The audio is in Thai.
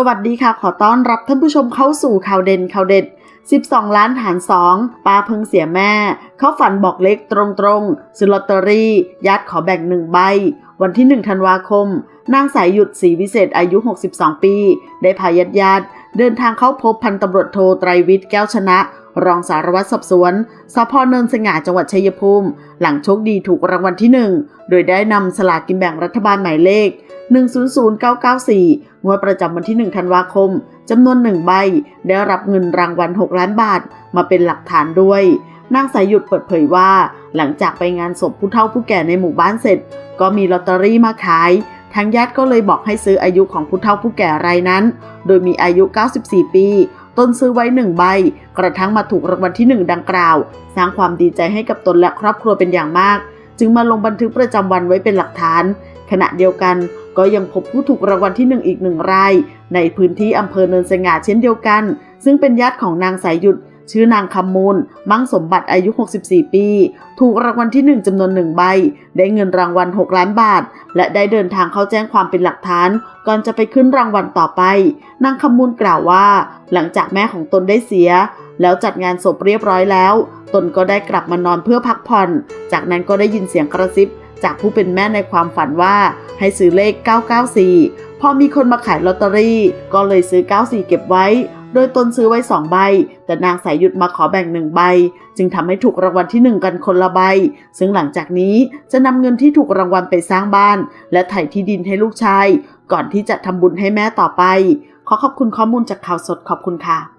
สวัสดีค่ะ ขอต้อนรับท่านผู้ชมเข้าสู่ข่าวเด่นข่าวเด็ด 12 ล้านหาร 2ป้าเพิ่งเสียแม่ เขาฝันบอกเลขตรงๆซื้อลอตเตอรี่ญาติขอแบ่งหนึ่งใบ วันที่ 1 ธันวาคม นางสายหยุดศรีวิเศษอายุ 62 ปี ได้พาญาติญาติเดินทางเข้าพบพันตำรวจโทไตรวิทย์แก้วชนะ รองสารวัตรสอบสวนสพเนินสง่าจังหวัดชัยภูมิ หลังโชคดีถูกรางวัลที่ 1 โดยได้นำสลากกินแบ่งรัฐบาลหมายเลข 100994 งวดประจำวันที่ 1 ธันวาคมจำนวน1ใบ ได้รับเงินรางวัล 6 ล้านบาท มาเป็นหลักฐานด้วยนางสายหยุดเปิดเผยว่า หลังจากไปงานศพผู้เฒ่าผู้แก่ในหมู่บ้านเสร็จ ก็มีลอตเตอรี่มาขายทางญาติก็เลยบอกให้ซื้ออายุของผู้เฒ่าผู้แก่รายนั้น โดยมีอายุ 94 ปี ตนซื้อไว้หนึ่งใบ กระทั่งมาถูกรางวัลที่หนึ่งดังกล่าว สร้างความดีใจให้กับตนและครอบครัวเป็นอย่างมาก จึงมาลงบันทึกประจำวันไว้เป็นหลักฐาน ขณะเดียวกันก็ยังพบผู้ถูกรางวัลที่หนึ่งอีกหนึ่งราย ในพื้นที่อำเภอเนินสง่าเช่นเดียวกัน ซึ่งเป็นญาติของนางสายหยุด ชื่อนางคำมูล มั่งสมบัติอายุ 64 ปี ถูกรางวัลที่ 1จำนวนหนึ่งใบ ได้เงินรางวัล 6 ล้านบาท และได้เดินทางเข้าแจ้งความเป็นหลักฐาน ก่อนจะไปขึ้นรางวัลต่อไป นางคำมูลกล่าวว่า หลังจากแม่ของตนได้เสีย แล้วจัดงานศพเรียบร้อยแล้ว ตนก็ได้กลับมานอนเพื่อพักผ่อน จากนั้นก็ได้ยินเสียงกระซิบ จากผู้เป็นแม่ในความฝันว่า ให้ซื้อเลข 994 พอมีคนมาขายลอตเตอรี่ ก็เลยซื้อ 94 เก็บไว้ โดยตนซื้อไว้สองใบ แต่นางสายหยุดมาขอแบ่งหนึ่งใบ จึงทำให้ถูกรางวัลที่หนึ่งกันคนละใบ ซึ่งหลังจากนี้จะนำเงินที่ถูกรางวัลไปสร้างบ้าน และไถ่ที่ดินให้ลูกชาย ก่อนที่จะทำบุญให้แม่ต่อไป ขอขอบคุณข้อมูลจากข่าวสดขอบคุณค่ะ